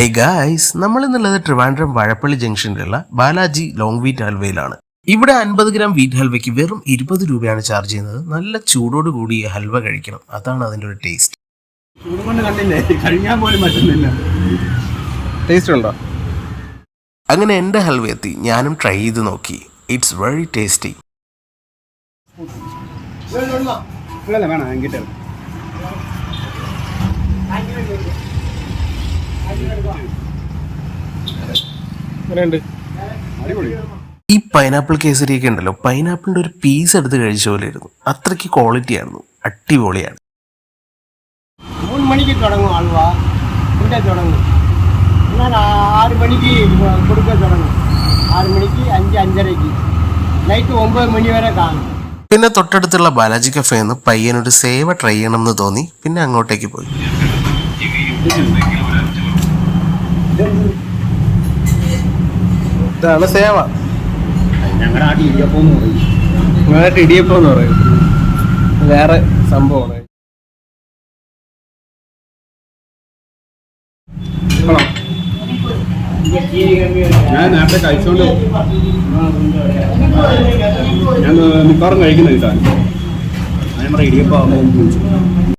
ഹേ guys നമ്മൾ ഇന്നുള്ളത് ട്രിവാൻഡ്രം വാഴപ്പള്ളി ജംഗ്ഷനിലുള്ള ബാലാജി ലോങ് വീറ്റ് ഹൽവയിലാണ്. ഇവിടെ അൻപത് ഗ്രാം വീറ്റ് ഹൽവയ്ക്ക് വെറും ഇരുപത് രൂപയാണ് ചാർജ് ചെയ്യുന്നത്. നല്ല ചൂടോട് കൂടി ഹൽവ കഴിക്കണം. അതാണ് അതിന്റെ ഒരു ടേസ്റ്റ് ചൂട് കൊണ്ട് കണ്ടില്ലേ? കഴിക്കാൻ പോലും പറ്റുന്നില്ല. ടേസ്റ്റ് ഉണ്ടോ? അങ്ങനെ എന്റെ ഹൽവ എത്തി. ഞാനും ട്രൈ ചെയ്ത് നോക്കി. ഇറ്റ്സ് വെരി ടേസ്റ്റി വേണം എങ്ങനെയുണ്ട് ഈ പൈനാപ്പിൾ കേസരിയൊക്കെ ഉണ്ടല്ലോ പൈനാപ്പിളിന്റെ ഒരു പീസ് എടുത്ത് കഴിച്ച പോലെ ഇരുന്നു അത്രയ്ക്ക് ക്വാളിറ്റി ആയിരുന്നു അടിപൊളിയാണ്. മൂന്ന് മണിക്ക് തുടങ്ങും അൽവ ഇവിടെ തുടങ്ങും. എന്നാൽ ആറ് മണിക്ക് കൊടുക്കാൻ തുടങ്ങും. ആറ് മണിക്ക് അഞ്ച് അഞ്ചരയ്ക്ക്. നൈറ്റ് ഒമ്പത് മണി വരെ കാണും. പിന്നെ തൊട്ടടുത്തുള്ള ബാലാജി കഫേന്ന് പയ്യനൊരു സേവ ട്രൈ ചെയ്യണം എന്ന് തോന്നി പിന്നെ അങ്ങോട്ടേക്ക് പോയി. ഇതാണ് സേവ. ഞങ്ങളുടെ നാട്ടിൽ ഇടിയപ്പം എന്ന് പറയും ഇടിയപ്പം എന്ന് പറയും. വേറെ സംഭവമാണ്. ഞാൻ നേരത്തെ കഴിച്ചോണ്ട് ഞാൻ മിക്കവാറും കഴിക്കുന്ന ഇതാണ് ഞാൻ പറയാം ഇടിയപ്പം